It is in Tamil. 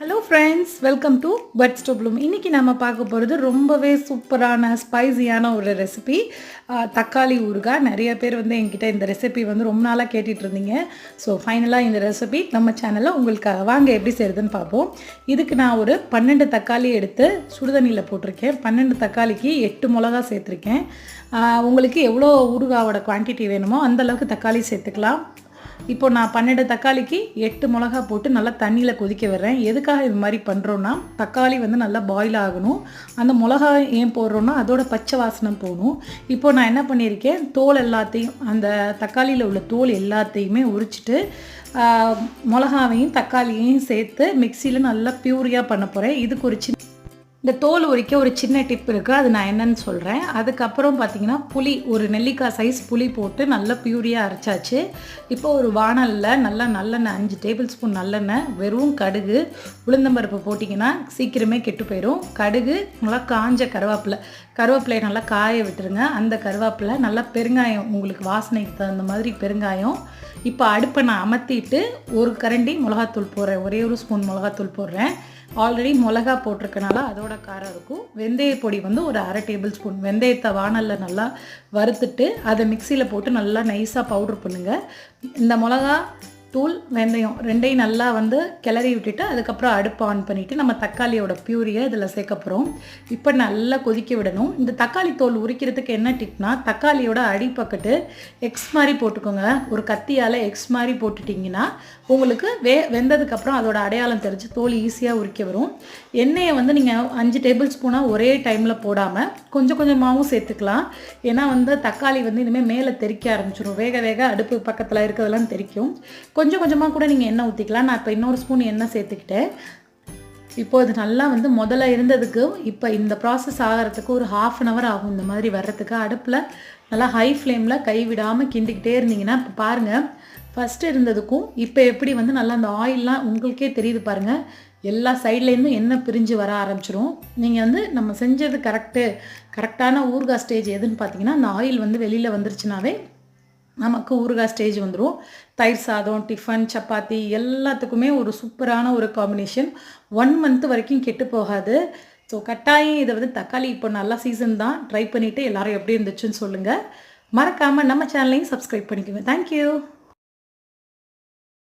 ஹலோ ஃப்ரெண்ட்ஸ் வெல்கம் டு பட் ஸ்டோப்ளூம் இன்றைக்கி நம்ம பார்க்க போகிறது ரொம்பவே சூப்பரான ஸ்பைஸியான ஒரு ரெசிபி தக்காளி ஊறுகாய். நிறைய பேர் வந்து என்கிட்ட இந்த ரெசிபி வந்து ரொம்ப நாளாக கேட்டுட்டு இருந்தீங்க. ஸோ ஃபைனலாக இந்த ரெசிபி நம்ம சேனலில் உங்களுக்கு வாங்க எப்படி செய்கிறதுன்னு பார்ப்போம். இதுக்கு நான் ஒரு பன்னெண்டு தக்காளி எடுத்து சுடுதண்ணியில் போட்டிருக்கேன். பன்னெண்டு தக்காளிக்கு எட்டு மிளகா சேர்த்துருக்கேன். உங்களுக்கு எவ்வளோ ஊறுகாவோட குவான்டிட்டி வேணுமோ அந்தளவுக்கு தக்காளி சேர்த்துக்கலாம். இப்போ நான் பன்னெண்டு தக்காளிக்கு எட்டு மிளகா போட்டு நல்லா தண்ணியில் கொதிக்க விடுறேன். எதுக்காக இது மாதிரி பண்ணுறோன்னா தக்காளி வந்து நல்லா பாயில் ஆகணும். அந்த மிளகா ஏன் போடுறோன்னா அதோட பச்சை வாசனை போகணும். இப்போ நான் என்ன பண்ணியிருக்கேன் தோல் எல்லாத்தையும் அந்த தக்காளியில் உள்ள தோல் எல்லாத்தையுமே உரிச்சிட்டு மிளகாவையும் தக்காளியையும் சேர்த்து மிக்சியில் நல்லா பியூரியாக பண்ண போகிறேன் இதுக்கு ஒரு சின்ன இந்த தோல் உரிக்க ஒரு சின்ன டிப் இருக்குது அது நான் என்னன்னு சொல்கிறேன் அதுக்கப்புறம் பார்த்தீங்கன்னா புளி ஒரு நெல்லிக்காய் சைஸ் புளி போட்டு நல்லா பியூரியாக அரைச்சாச்சு. இப்போ ஒரு வாணலில் நல்லா நல்லெண்ணெய் அஞ்சு டேபிள் ஸ்பூன் நல்லெண்ணெய் வெறும் கடுகு உளுந்தம்பருப்பு போட்டிங்கன்னா சீக்கிரமே கெட்டு போயிடும் கடுகு நல்லா காஞ்ச கருவேப்பிலை. கருவேப்பிலையை நல்லா காய விட்டுருங்க. அந்த கருவேப்பிலை நல்லா பெருங்காயம் உங்களுக்கு வாசனைக்கு தகுந்த மாதிரி பெருங்காயம். இப்போ அடுப்பை நான் அமர்த்திட்டு ஒரு கரண்டி மிளகாத்தூள் போடுறேன். ஒரே ஒரு ஸ்பூன் மிளகாத்தூள் போடுறேன். ஆல்ரெடி மிளகா போட்டிருக்கனால அதோட காரம் இருக்கும். வெந்தய பொடி வந்து ஒரு அரை டேபிள் ஸ்பூன் வெந்தயத்தை வானலில் நல்லா வறுத்துட்டு அதை மிக்சியில் போட்டு நல்லா நைஸாக பவுட்ரு பண்ணுங்கள் இந்த மிளகா தூள் வெந்தயம் ரெண்டையும் நல்லா வந்து கிளறி விட்டுட்டு அதுக்கப்புறம் அடுப்பு ஆன் பண்ணிவிட்டு நம்ம தக்காளியோட பியூரியை இதில் சேர்க்க போகிறோம் இப்போ நல்லா கொதிக்க விடணும். இந்த தக்காளி தோல் உரிக்கிறதுக்கு என்ன டிப்னா தக்காளியோட அடிப்பக்கட்டு எக்ஸ் மாதிரி போட்டுக்கோங்க. ஒரு கத்தியால் எக்ஸ் மாதிரி போட்டுட்டிங்கன்னா உங்களுக்கு வே வெந்ததுக்கப்புறம் அதோட அடையாளம் தெரிஞ்சு தோல் ஈஸியாக உரிக்க வரும். எண்ணெயை வந்து நீங்கள் அஞ்சு டேபிள் ஸ்பூனாக ஒரே டைமில் போடாமல் கொஞ்சம் கொஞ்சமாகவும் சேர்த்துக்கலாம். ஏன்னா வந்து தக்காளி வந்து இனிமேல் மேலே தெறிக்க ஆரம்பிச்சிடும் வேக வேக அடுப்பு பக்கத்தில் இருக்கிறதெல்லாம் தெறிக்கும். கொஞ்சம் கொஞ்சமாக கூட நீங்கள் எண்ணெய் ஊற்றிக்கலாம் நான் இப்போ இன்னொரு ஸ்பூன் எண்ணெய் சேர்த்துக்கிட்டேன் இப்போ இது நல்லா வந்து முதல்ல இருந்ததுக்கு இப்போ இந்த ப்ராசஸ் ஆகிறதுக்கு ஒரு ஹாஃப் அன் ஹவர் ஆகும். இந்த மாதிரி வர்றதுக்கு அடுப்பில் நல்லா ஹை ஃப்ளேமில் கை விடாமல் கிண்டிக்கிட்டே இருந்தீங்கன்னா இப்போ பாருங்கள் ஃபஸ்ட்டு இருந்ததுக்கும் இப்போ எப்படி வந்து நல்லா அந்த ஆயிலெலாம் உங்களுக்கே தெரியுது பாருங்கள் எல்லா சைட்லேருந்தும் எண்ணெய் பிரிஞ்சு வர ஆரம்பிச்சிரும். நீங்கள் வந்து நம்ம செஞ்சது கரெக்டு கரெக்டான ஊர்கா ஸ்டேஜ் எதுன்னு பார்த்தீங்கன்னா அந்த ஆயில் வந்து வெளியில் வந்துருச்சுனாவே நமக்கு ஊறுகாய் ஸ்டேஜ் வந்துடும் தயிர் சாதம் டிஃபன் சப்பாத்தி எல்லாத்துக்குமே ஒரு சூப்பரான ஒரு காம்பினேஷன் ஒன் மந்த் வரைக்கும் கெட்டு போகாது. ஸோ கட்டாயம் இதை வந்து தக்காளி இப்போ நல்லா சீசன் தான். ட்ரை பண்ணிவிட்டு எல்லோரும் எப்படி இருந்துச்சுன்னு சொல்லுங்கள் மறக்காமல் நம்ம சேனலையும் சப்ஸ்கிரைப் பண்ணிக்கோங்க. தேங்க்யூ